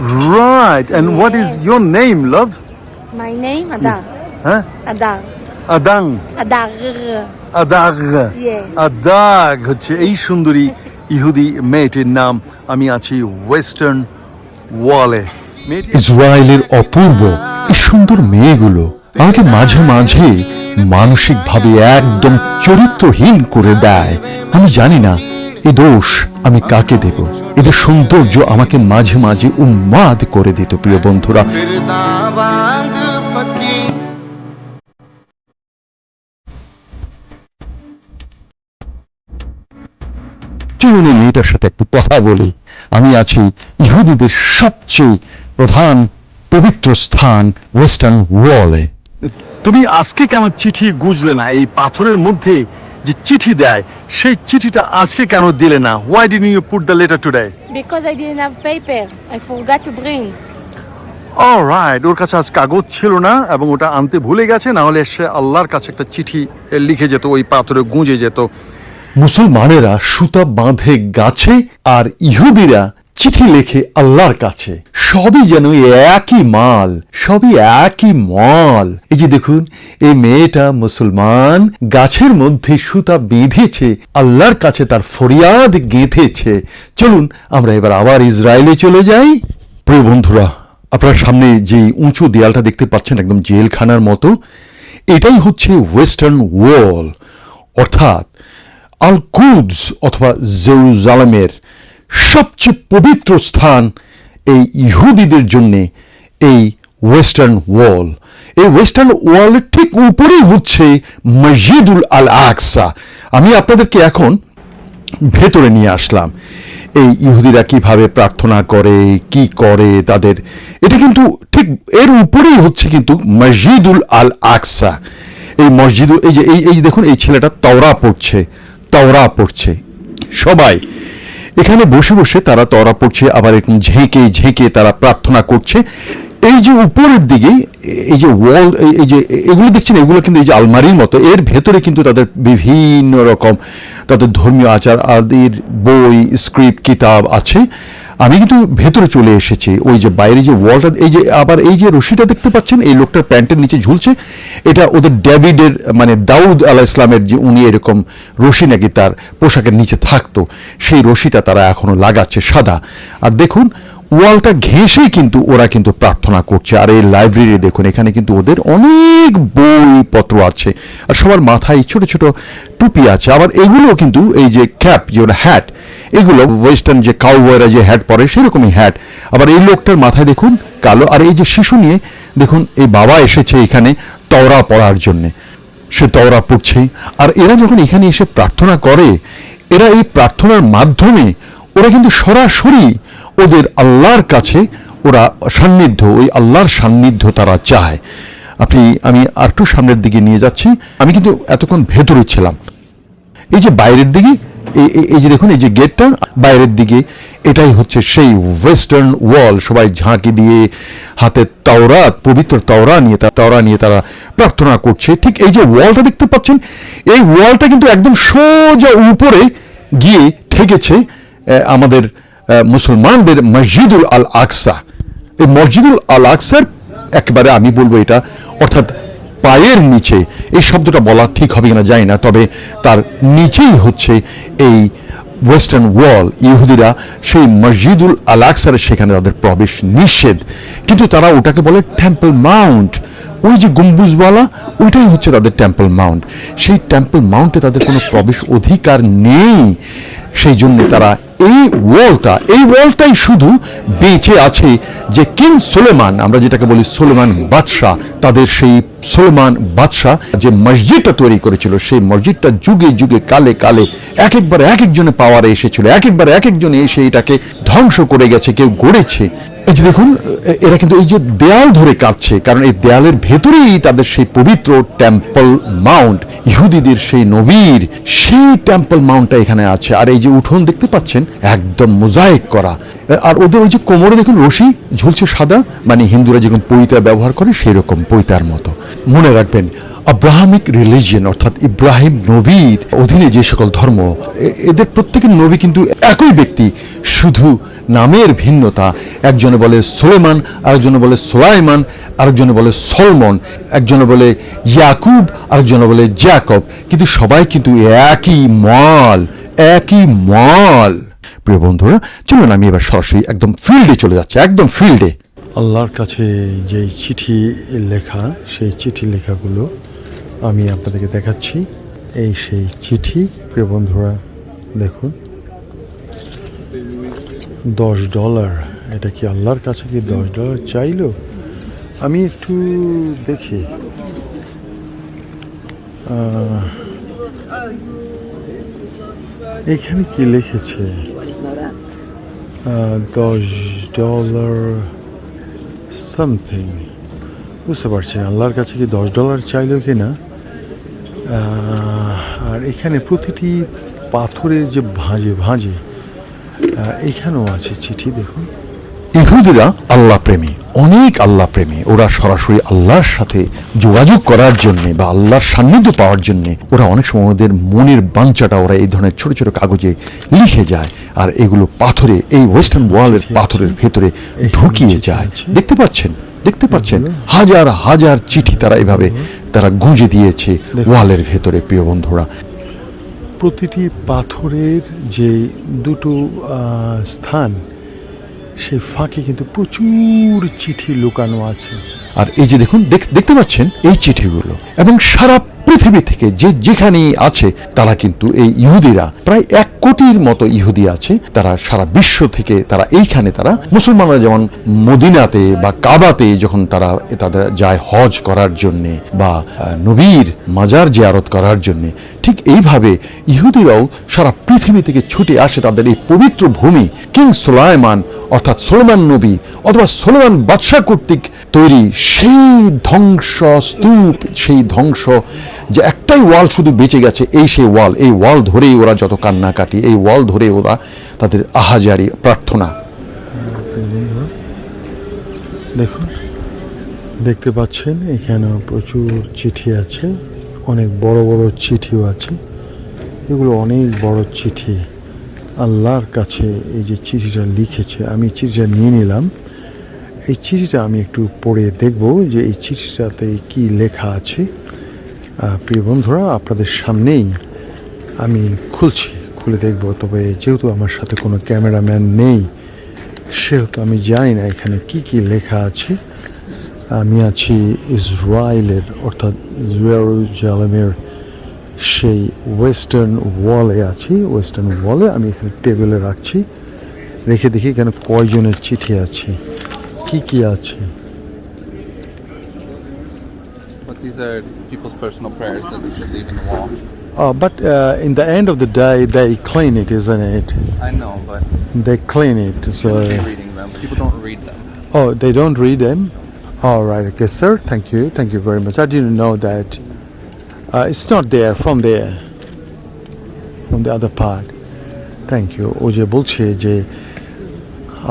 Right. And what is your name, love? My name Adar. Huh? Adar. Adang. Adar. আদাগ Yes. আদাগ হচ্ছে এই সুন্দরী ইহুদি মেয়েটির নাম আমি আছি ওয়েস্টার্ন ওয়ালে ইসরায়েলের অপূর্ব এই সুন্দর মেয়েগুলো আমাকে মাঝে মাঝে মানসিকভাবে একদম চরিত্রহীন করে দেয় আমি জানি না এ দোষ আমি কাকে দেব? এদের সৌন্দর্য আমাকে মাঝে মাঝে উন্মাদ করে দিত, প্রিয় বন্ধুরা। মেয়েটার সাথে একটু কথা বলি। আমি আছি ইহুদিদের সবচেয়ে প্রধান পবিত্র স্থান ওয়েস্টার্ন ওয়ালে। তুমি আজকে কেমন চিঠি গুজলে না? এই পাথরের মধ্যে যে চিঠি দেয় সেই চিঠিটা আজকে কেন দিলে না why did you put the letter today Because I didn't have paper. I forgot to bring. Right ওর কাছে আজ কাগজ ছিল না এবং ওটা আনতে ভুলে গেছে না হলে সে আল্লাহর কাছে একটা চিঠি লিখে যেত ওই পাথরে গুঁজে যেত মুসলমানেরা সুতা বাঁধে গাছে আর ইহুদিরা চিঠি লেখে আল্লাহর কাছে। সবই যেন একই মাল, সবই একই মল। এই যে দেখুন, এই মেয়েটা মুসলমান, গাছের মধ্যে সুতা বেঁধেছে, আল্লাহর কাছে তার ফরিয়াদ গেঁথেছে। চলুন, আমরা এবার আবার ইসরায়েলে চলে যাই। প্রিয় বন্ধুরা, আপনার সামনে যে উঁচু দেয়ালটা দেখতে পাচ্ছেন, একদম জেলখানার মতো, এটাই হচ্ছে ওয়েস্টার্ন ওয়াল অর্থাৎ আল অথবা জেরুজালেমের সবচেয়ে পবিত্র স্থান এই ইহুদিদের জন্য এই ওয়েস্টার্ন ওয়াল এই ওয়েস্টার্ন ওয়ালের ঠিক উপরেই হচ্ছে মসজিদুল আল আকসা আমি আপনাদেরকে এখন ভেতরে নিয়ে আসলাম। এই ইহুদিরা কীভাবে প্রার্থনা করে, কি করে তাদের, এটা কিন্তু ঠিক এর উপরেই হচ্ছে কিন্তু মসজিদুল আল আকসা এই মসজিদ এই যে, এই দেখুন, এই ছেলেটা তওরা পড়ছে তওরা পড়ছে। সবাই এখানে বসে বসে তারা তরা পড়ছে আবার এরকম ঝেঁকে ঝেঁকে তারা প্রার্থনা করছে। এই যে উপরের দিকে এই যে ওয়াল এই যে, এগুলো দেখছেন, এগুলো কিন্তু এই যে আলমারির মতো, এর ভেতরে কিন্তু তাদের বিভিন্ন রকম তাদের ধর্মীয় আচার, আদির বই স্ক্রিপ্ট কিতাব আছে। আমি কিন্তু ভেতরে চলে এসেছি, ওই যে বাইরে যে ওয়ালটা এই যে, আবার এই যে রশিটা দেখতে পাচ্ছেন, এই লোকটার প্যান্টের নিচে ঝুলছে, এটা ওদের ডেভিডের মানে দাউদ আলাহ ইসলামের যে উনি এরকম রশি নাকি তার পোশাকের নিচে থাকতো, সেই রশিটা তারা এখনও লাগাচ্ছে সাদা। আর দেখুন ওয়ালটা ঘেঁষেই কিন্তু ওরা কিন্তু প্রার্থনা করছে। আর এই লাইব্রেরি দেখুন, এখানে কিন্তু ওদের অনেক বইপত্র আছে। আর সবার মাথায় ছোট ছোট টুপি আছে। আবার এগুলো কিন্তু এই যে ক্যাপ যে হ্যাট এগুলো ওয়েস্টার্ন যে কাউবয়রা যে হ্যাট পরে, সেরকমই হ্যাট আবার এই লোকটার মাথায় দেখুন, কালো। আর এই যে শিশু নিয়ে, দেখুন, এই বাবা এসেছে এখানে তওরা পড়ার জন্যে। সে তওরা পড়ছে আর এরা যখন এখানে এসে প্রার্থনা করে, এরা এই প্রার্থনার মাধ্যমে ওরা কিন্তু সরাসরি ওদের আল্লাহর কাছে ওরা সান্নিধ্য, ওই আল্লাহর সান্নিধ্য তারা চায়। আপনি, আমি আরেকটু সামনের দিকে নিয়ে যাচ্ছি। আমি কিন্তু এতক্ষণ ভেতরে ছিলাম। এই যে বাইরের দিকে, এই- যে দেখুন, এই যে গেটটা, বাইরের দিকে, এটাই হচ্ছে সেই ওয়েস্টার্ন ওয়াল সবাই ঝাঁকি দিয়ে হাতে তাওরাত, পবিত্র তাওরা নিয়ে তা- তাওরা নিয়ে তারা প্রার্থনা করছে। ঠিক এই যে ওয়ালটা দেখতে পাচ্ছেন, এই ওয়ালটা কিন্তু একদম সোজা উপরে গিয়ে ঠেকেছে আমাদের মুসলমানদের মসজিদুল আল আকসা এই মসজিদুল আল আকসার একেবারে আমি বলব এটা, অর্থাৎ পায়ের নিচে, এই শব্দটা বলা ঠিক হবে কিনা জানি না, তবে তার নিচেই হচ্ছে এই ওয়েস্টার্ন ওয়াল ইহুদিরা সেই মসজিদুল আল আকসার সেখানে তাদের প্রবেশ নিষেধ। কিন্তু তারা ওটাকে বলে টেম্পল মাউন্ট ওই যে গম্বুজওয়ালা, ওইটাই হচ্ছে তাদের টেম্পল মাউন্ট সেই টেম্পল মাউন্টে তাদের কোনো প্রবেশ অধিকার নেই। সেই জন্য তারা এই ওয়ালটা, এই ওয়ালটাই শুধু বেঁচে আছে যে কিং সুলেমান, আমরা যেটাকে বলি সোলেমান বাদশাহ, তাদের সেই সুলেমান বাদশাহ যে মসজিদটা তৈরি করেছিল, সেই মসজিদটা যুগে যুগে, কালে কালে এক একবার এক একজনে পাওয়ারে এসেছিল, এক একবার এক একজনে এসে এটাকে ধ্বংস করে গেছে, কেউ গড়েছে। এই যে দেখুন এরা কিন্তু এই যে দেয়াল ধরে কাঁদছে, কারণ এই দেয়ালের ভেতরেই তাদের সেই পবিত্র টেম্পল মাউন্ট ইহুদিদের সেই নবীর সেই টেম্পল মাউন্টটা এখানে আছে। আর এই যে উঠোন দেখতে পাচ্ছেন, একদম মোজাইক করা। আর ওদের ওই যে কোমরে দেখুন, রশি ঝুলছে সাদা মানে হিন্দুরা যেরকম পৈতা ব্যবহার করে সেই রকম পৈতার মতো। মনে রাখবেন আব্রাহামিক রিলিজিয়ন অর্থাৎ ইব্রাহিম নবীর অধীনে যে সকল ধর্ম এদের প্রত্যেকের নবী কিন্তু একই ব্যক্তি, শুধু নামের ভিন্নতা। একজনে বলে সোলেমান, আরেকজনে বলে সোলাইমান, আরেকজনে বলে সলমন, একজনে বলে ইয়াকুব, আরেকজনে বলে জ্যাকব। কিন্তু সবাই কিন্তু একই মাল একই মাল। প্রিয় বন্ধুরা, চলুন আমি এবার সরাসরি একদম ফিল্ডে চলে যাচ্ছি, একদম ফিল্ডে আল্লাহর কাছে যেই চিঠি লেখা, সেই চিঠি লেখাগুলো আমি আপনাদেরকে দেখাচ্ছি এই সেই চিঠি। প্রিয় বন্ধুরা, দেখুন। দশ ডলার, এটা কি আল্লাহর কাছে কি দশ ডলার চাইলো? আমি একটু দেখি। এখানে কি লিখেছে? দশ ডলার সামথিং। বুঝতে পারছি আল্লাহর কাছে কি দশ ডলার চাইলো কি না আর এখানে প্রতিটি পাথরের যে ভাঁজে ভাঁজে এখানেও আছে চিঠি দেখুন। ইহুদিরা আল্লাহ প্রেমী অনেক আল্লাহ প্রেমী ওরা সরাসরি আল্লাহর সাথে যোগাযোগ করার জন্য বা আল্লাহর সান্নিধ্য পাওয়ার জন্য ওরা অনেক সময় ওদের মনের বাঞ্চাটা ওরা এই ধরনের ছোট ছোট কাগজে লিখে যায় আর এগুলো পাথরে এই ওয়েস্টার্ন ওয়ালের পাথরের ভেতরে ঢুকিয়ে যায়। দেখতে পাচ্ছেন? দেখতে পাচ্ছেন? হাজার হাজার চিঠি তারা এভাবে তারা গুঁজে দিয়েছে ওয়ালের ভেতরে প্রিয় বন্ধুরা। প্রতিটি পাথরের যে দুটো স্থান সে ফাঁকে কিন্তু প্রচুর চিঠি লুকানো আছে। আর এই যে দেখুন দেখ- দেখতে পাচ্ছেন এই চিঠিগুলো এবং সারা পৃথিবী থেকে যে যেখানেই আছে, তারা কিন্তু এই ইহুদিরা। প্রায় এক কোটির মতো ইহুদি আছে, তারা সারা বিশ্ব থেকে তারা এইখানে তারা মুসলমানরা যেমন মদিনাতে বা কাবাতে যখন তারা তাদের যায় হজ করার জন্যে বা নবীর মাজার জিয়ারত করার জন্য ঠিক এইভাবে ইহুদিরাও সারা পৃথিবী থেকে ছুটে আসে তাদের এই পবিত্র ভূমি, কিং সোলায়মান অর্থাৎ সোলমান নবী অথবা সোলমান বাদশাহ কর্তৃক তৈরি সেই ধ্বংস স্তূপ, সেই ধ্বংস যে একটাই ওয়াল শুধু বেঁচে গেছে, এই সেই ওয়াল, এই ওয়াল ধরেই ওরা যত কান্নাকাটি, এই ওয়াল ধরে ওরা তাদের আহাজারি, প্রার্থনা। দেখুন, দেখতে পাচ্ছেন এখানে প্রচুর চিঠি আছে। অনেক বড় বড় চিঠিও আছে। এগুলো অনেক বড় চিঠি। আল্লাহর কাছে এই যে চিঠিটা লিখেছে, আমি চিঠিটা নিয়ে নিলাম। এই চিঠিটা আমি একটু পড়ে দেখব যে এই চিঠিটাতে কি লেখা আছে। প্রিয় বন্ধুরা, আপনাদের সামনেই আমি খুলছি, খুলে দেখব। তবে যেহেতু আমার সাথে কোনো ক্যামেরাম্যান নেই, সেহেতু আমি জানি না এখানে কি কি লেখা আছে। আমি আছি ইসরায়েলের অর্থাৎ জেরুজালেমের সেই ওয়েস্টার্ন ওয়ালে আছি ওয়েস্টার্ন ওয়ালে আমি এখানে টেবিলে রাখছি রেখে দেখি এখানে কয়জনের চিঠি আছে কি কি আছে But these are people's personal prayers that they should leave in the wall. But in the end of the day they clean it is an it I know, but they clean it so shouldn't be reading them. People don't read them. Oh, they don't read them? All right, okay, sir. Thank you. Thank you very much. I didn't know that. Uh, it's not there from there, from the other part. Thank you. ও যে বলছে যে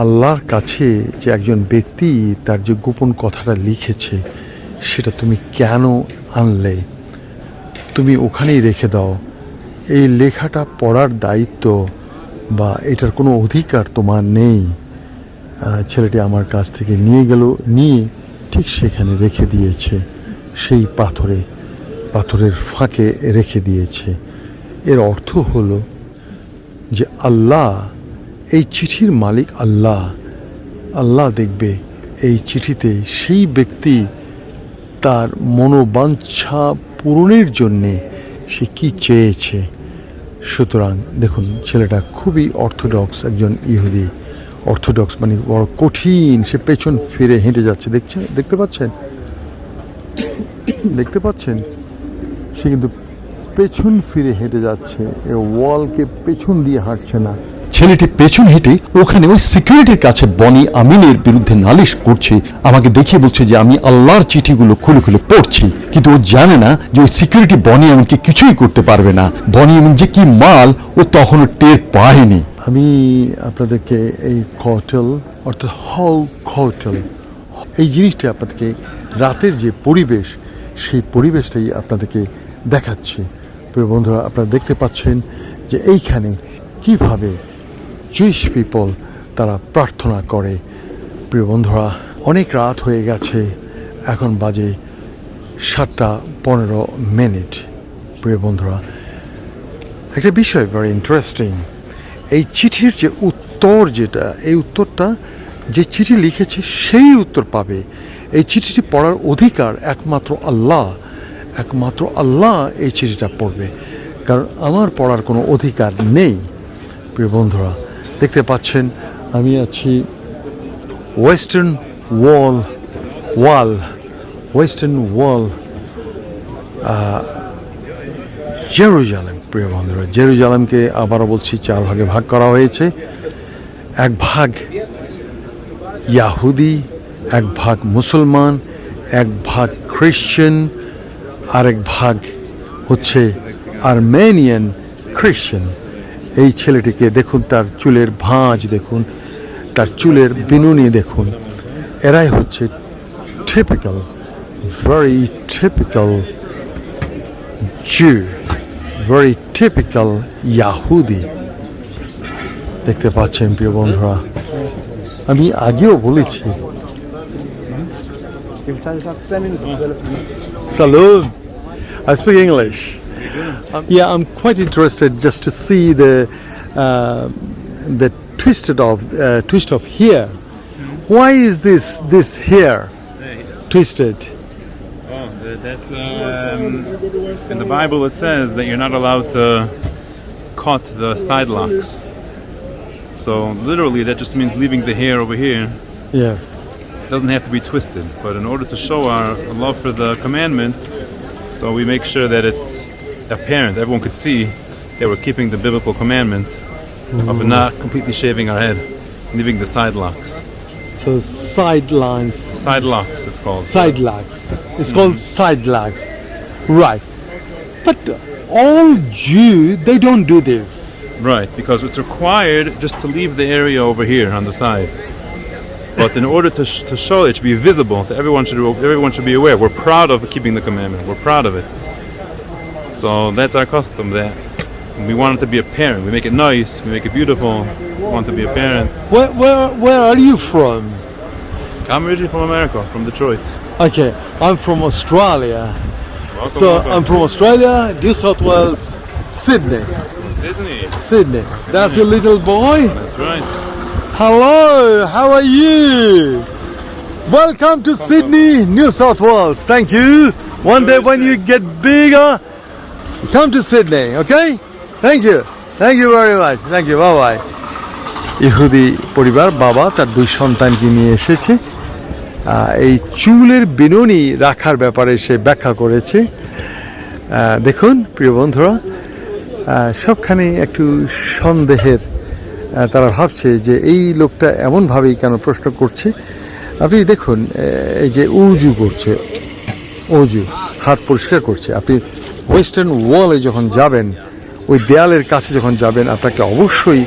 আল্লাহর কাছে যে একজন ব্যক্তি তার যে গোপন কথাটা লিখেছে সেটা তুমি কেন আনলে তুমি ওখানেই রেখে দাও এই লেখাটা পড়ার দায়িত্ব বা এটার কোনো অধিকার তোমার নেই ছেলেটি আমার কাছ থেকে নিয়ে গেল নিয়ে ঠিক সেখানে রেখে দিয়েছে। সেই পাথরে, পাথরের ফাঁকে রেখে দিয়েছে। এর অর্থ হলো যে আল্লাহ, এই চিঠির মালিক আল্লাহ। আল্লাহ দেখবে এই চিঠিতে সেই ব্যক্তি তার মনোবাঞ্ছা পূরণের জন্যে সে কি চেয়েছে। সুতরাং দেখুন, ছেলেটা খুবই অর্থোডক্স একজন ইহুদি। অর্থোডক্স মানে বড় কঠিন, সে পেছন ফিরে হেঁটে যাচ্ছে। দেখছেন? দেখতে পাচ্ছেন? দেখতে পাচ্ছেন? সে কিন্তু পেছন ফিরে হেঁটে যাচ্ছে। ওয়ালকে পেছন দিয়ে হাঁটছে না। ছেলেটি পেছন হেঁটে ওখানে ওই সিকিউরিটির কাছে বনি আমিনের বিরুদ্ধে নালিশ করছে। আমাকে দেখিয়ে বলছে যে আমি আল্লাহর চিঠিগুলো খুলে খুলে পড়ছি, কিন্তু ও জানে না যে ওই সিকিউরিটি বনি আমিনকে কিছুই করতে পারবে না। বনি আমিন যে কি মাল, ও তখনও টের পায়নি। আমি আপনাদেরকে এই কটল অর্থাৎ হল কটল এই জিনিসটা আপনাদেরকে রাতের যে পরিবেশ, সেই পরিবেশটাই আপনাদেরকে দেখাচ্ছি। প্রিয় বন্ধুরা, আপনারা দেখতে পাচ্ছেন যে এইখানে কীভাবে জুইশ পিপল তারা প্রার্থনা করে। প্রিয় বন্ধুরা, অনেক রাত হয়ে গেছে, এখন বাজে সাতটা পনেরো মিনিট। প্রিয় বন্ধুরা, একটা বিষয় ভেরি ইন্টারেস্টিং এই চিঠির যে উত্তর যেটা, এই উত্তরটা যে চিঠি লিখেছে সেই উত্তর পাবে। এই চিঠিটি পড়ার অধিকার একমাত্র আল্লাহ একমাত্র আল্লাহ এই চিঠিটা পড়বে। কারণ আমার পড়ার কোনো অধিকার নেই। প্রিয় বন্ধুরা, দেখতে পাচ্ছেন, আমি আছি western wall wall western wall Jerusalem প্রিয় বন্ধুরা জেরুজালেমকে আবারও বলছি চার ভাগে ভাগ করা হয়েছে। এক ভাগ ইয়াহুদি এক ভাগ মুসলমান এক ভাগ খ্রিশ্চান আরেক ভাগ হচ্ছে আর্মেনিয়ান খ্রিশ্চান। এই ছেলেটিকে দেখুন তার চুলের ভাঁজ দেখুন তার চুলের বিনুনি দেখুন। এরাই হচ্ছে typical very typical Jew, very typical Yahudi দেখতে পাচ্ছেন প্রিয় বন্ধুরা আমি আগেও বলেছি Salud. I speak English. Um, yeah, I'm quite interested just to see the uh, the twisted of uh, twist of hair. Why is this this hair twisted? Th- that's um, in the Bible. It says that you're not allowed to cut the side locks. So literally, that just means leaving the hair over here. Yes. It doesn't have to be twisted, but in order to show our love for the commandment, so we make sure that it's apparent, everyone could see that we're keeping the biblical commandment of not completely shaving our head, leaving the side locks. So sidelines, Side locks, it's called. side lags. It's called mm. side lags. Right. But all Jew, they don't do this. Right, because it's required just to leave the area over here on the side. But in order to, sh- to show it to be visible, that everyone should everyone should be aware. We're proud of keeping the commandment. We're proud of it. So that's our custom. That we want it to be apparent. We make it nice. We make it beautiful. Want to be apparent. Where, where, where are you from? I'm originally from America, from Detroit. Okay, I'm from Australia. Welcome, So welcome. I'm from Australia, New South Wales, Sydney. from Sydney. Sydney. That's your little boy. That's right. Hello, how are you? Welcome to Sydney, New South Wales. Thank you. One day when you get bigger, come to Sydney, okay? Thank you. Thank you very much. Thank you. Bye bye. ইহুদি পরিবার, বাবা, তার দুই সন্তানকে নিয়ে এসেছে। এই চুলের বিনুনি রাখার ব্যাপারে সে ব্যাখ্যা করেছে। দেখুন, প্রিয় বন্ধুরা সবখানে একটু সন্দেহের তারা ভাবছে যে এই লোকটা এমনভাবেই কেন প্রশ্ন করছে। আপনি দেখুন এই যে উজু করছে অজু হাত পরিষ্কার করছে। আপনি ওয়েস্টার্ন ওয়ালে যখন যাবেন, ওই দেয়ালের কাছে যখন যাবেন, আপনাকে অবশ্যই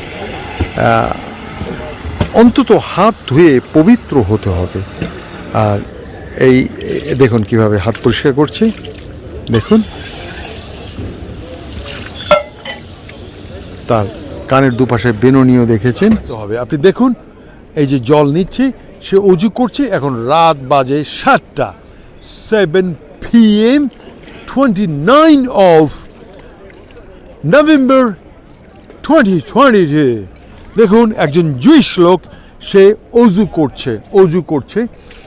অন্তত হাত ধুয়ে পবিত্র হতে হবে। আর এই দেখুন কীভাবে হাত পরিষ্কার করছে। দেখুন। তার কানের দুপাশে বেননিও দেখেছেন। হবে। আপনি দেখুন, এই যে জল নিচ্ছে, সে অজু করছে এখন রাত বাজে সাতটা। Seven P M twenty nine of November twenty twenty দেখুন, একজন জুইশ লোক, সে অজু করছে অজু করছে।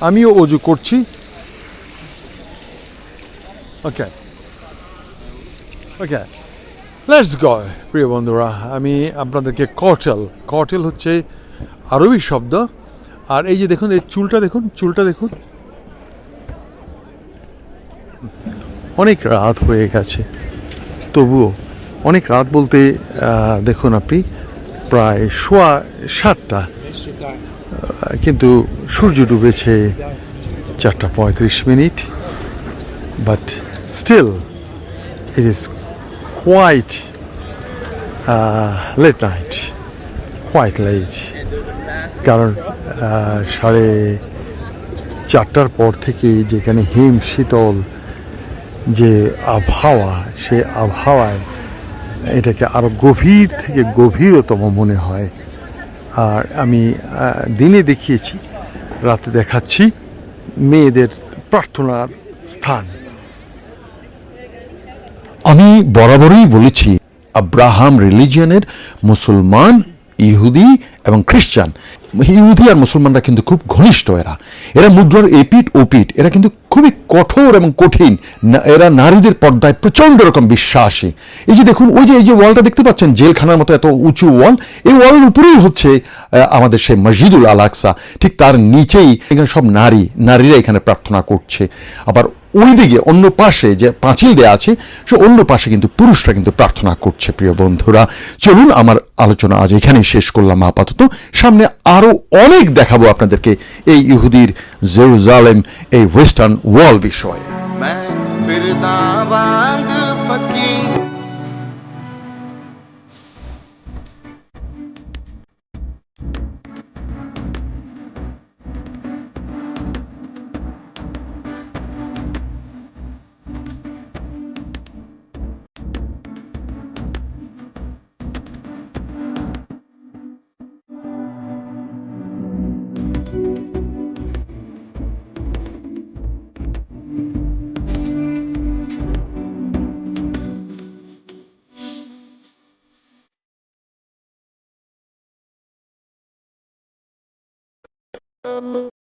আমিও অজু করছি। ওকে ওকে লেটস গো প্রিয় বন্ধুরা। আমি আপনাদেরকে কটেল কটেল হচ্ছে আরবি শব্দ। আর এই যে দেখুন, এই চুলটা দেখুন চুলটা দেখুন। অনেক রাত হয়ে গেছে। তবুও অনেক রাত বলতে দেখুন আপনি। প্রায় সোয়া সাতটা। কিন্তু সূর্য ডুবেছে চারটা পঁয়ত্রিশ minute. But still it is white late night white light কারণ সাড়ে চারটার পর থেকে যেখানে হিম শীতল যে আবহাওয়া, সে আবহাওয়ায় এটাকে আরও গভীর থেকে গভীরতম মনে হয়। আর আমি দিনে দেখিয়েছি, রাতে দেখাচ্ছি মেয়েদের প্রার্থনার স্থান। আমি বরাবরই বলেছি, আব্রাহাম রিলিজিয়ানের মুসলমান ইহুদি এবং খ্রিস্টান ইহুদি আর মুসলমানরা কিন্তু খুব ঘনিষ্ঠ এরা। এরা মুদ্রার এপিট ওপিট এরা কিন্তু খুবই কঠোর এবং কঠিন। এরা নারীদের পর্দায় প্রচণ্ড রকম বিশ্বাসী। এই যে দেখুন, ওই যে, এই যে ওয়ালটা দেখতে পাচ্ছেন, জেলখানার মতো এত উঁচু ওয়াল, এই ওয়ালের উপরেই হচ্ছে আমাদের সেই মসজিদুল আল আকসা। ঠিক তার নিচেই এখানে সব নারী, নারীরা এখানে প্রার্থনা করছে। আবার ওইদিকে, অন্য পাশে যে পাঁচিল দেয়া আছে, সে অন্য পাশে কিন্তু পুরুষরা কিন্তু প্রার্থনা করছে, প্রিয় বন্ধুরা। চলুন, আমার আলোচনা আজ এখানেই শেষ করলাম আপাতত। সামনে আরও অনেক দেখাবো আপনাদেরকে এই ইহুদির জেরুজালেম, এই ওয়েস্টার্ন ওয়াল বিষয়ে। Um.